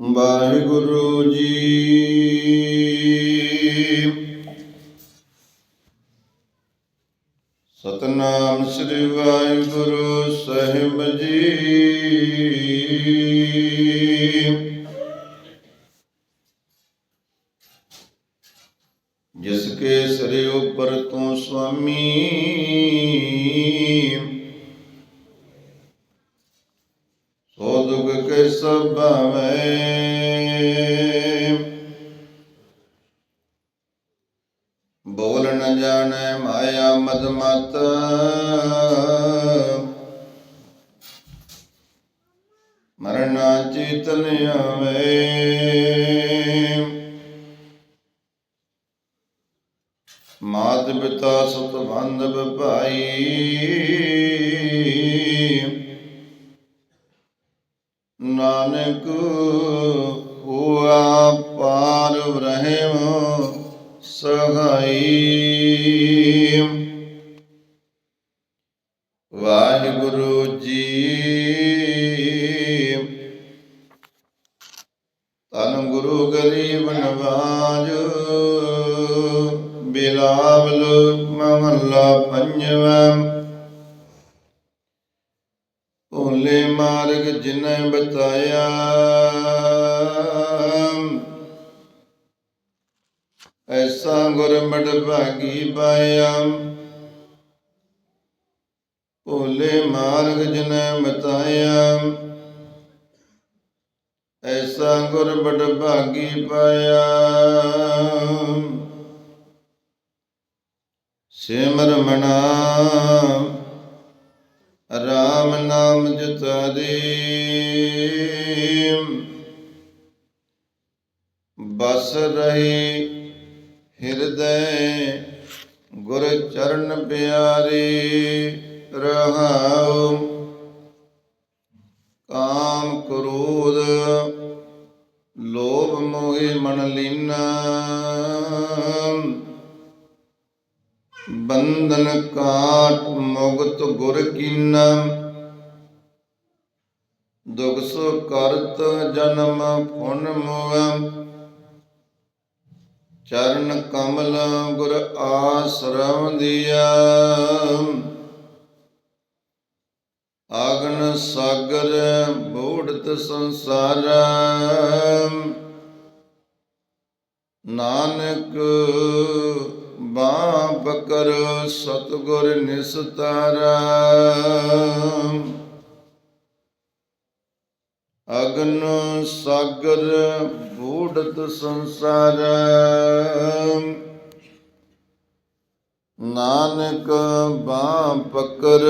ਵਾਹਿਗੁਰੂ ਜੀ। ਸਤਨਾਮ ਸ੍ਰੀ ਵਾਹਿਗੁਰੂ ਸਾਹਿਬ ਜੀ। ਜਿਸ ਕੇ ਸਿਰੇ ਉੱਪਰ ਤੂੰ ਸੁਆਮੀ ਸੋ ਦੁਖ ਕੇ ਸਭ ਭਾਵੈ? ਬੋਲ ਨ ਜਾਣੈ ਮਾਇਆ ਮਦ ਮਤ। ਮਰਨਾ ਚੇਤਨ ਆਵੇ। ਮਾਤ ਪਿਤਾ ਸੁਤ ਬੰਧਵ ਭਾਈ। ਨਾਨਕ ਹੋਆ ਪਾਰ ਰਹਿਮ ਸਹਾਈ। ਵਾਹਿਗੁਰੂ ਜੀ। ਤਨ ਗੁਰੂ ਗਰੀਬ ਨਵਾਜ ਬਿਲਾਵਲ ਮਹੱਲਾ ਪੰਜਵਾਂ। ਭੋਲੇ ਮਾਰਗ ਜਿਨੈ ਬਤਾਇਆ। ਐਸਾ ਗੁਰ ਮੜ ਭਾਗੀ ਪਾਇਆ। ਭੋਲੇ ਮਾਰਗ ਜਿਨੈ ਬਤਾਇਆ। ਐਸਾ ਗੁਰ ਬੜ ਭਾਗੀ ਪਾਇਆ। ਸਿਮਰ ਮਨਾ ਰਾਮ ਨਾਮ ਜਤਾ ਬਸ ਰਹੀ ਹਿਰਦੈ ਗੁਰ ਚਰਨ ਪਿਆਰੇ, ਰਹਾਉ ਕਾਮ ਕ੍ਰੋਧ, ਲੋਭ ਮੋਹਿ ਮਨ ਲੀਨਾ। ਬੰਧਨ ਕਾਟ ਮੁਕਤ ਗੁਰ ਕੀਨਾ। ਦੁਖ ਸੋ ਕਰਤ ਜਨਮ ਫੁਨ ਮੋਹ। ਚਰਨ ਕਮਲ ਗੁਰ ਆਸਰਮ ਦਿਆ ਆਗਨ ਸਾਗਰ ਬੋੜਤ ਸੰਸਾਰ। ਨਾਨਕ ਬਾਪ ਕਰ ਸਤਗੁਰ ਨਿਸਤਾਰਾ। ਅਗਨ ਸਾਗਰ ਬੂੜਤ ਸੰਸਾਰ। ਨਾਨਕ ਬਾਪ ਕਰ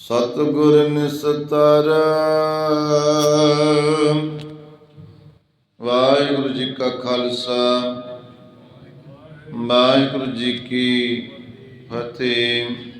ਸਤਗੁਰ ਨਿਸਤਾਰ। ਵਾਹਿਗੁਰੂ ਜੀ ਕਾ ਖਾਲਸਾ, ਵਾਹਿਗੁਰੂ ਜੀ ਕੀ ਫਤਿਹ।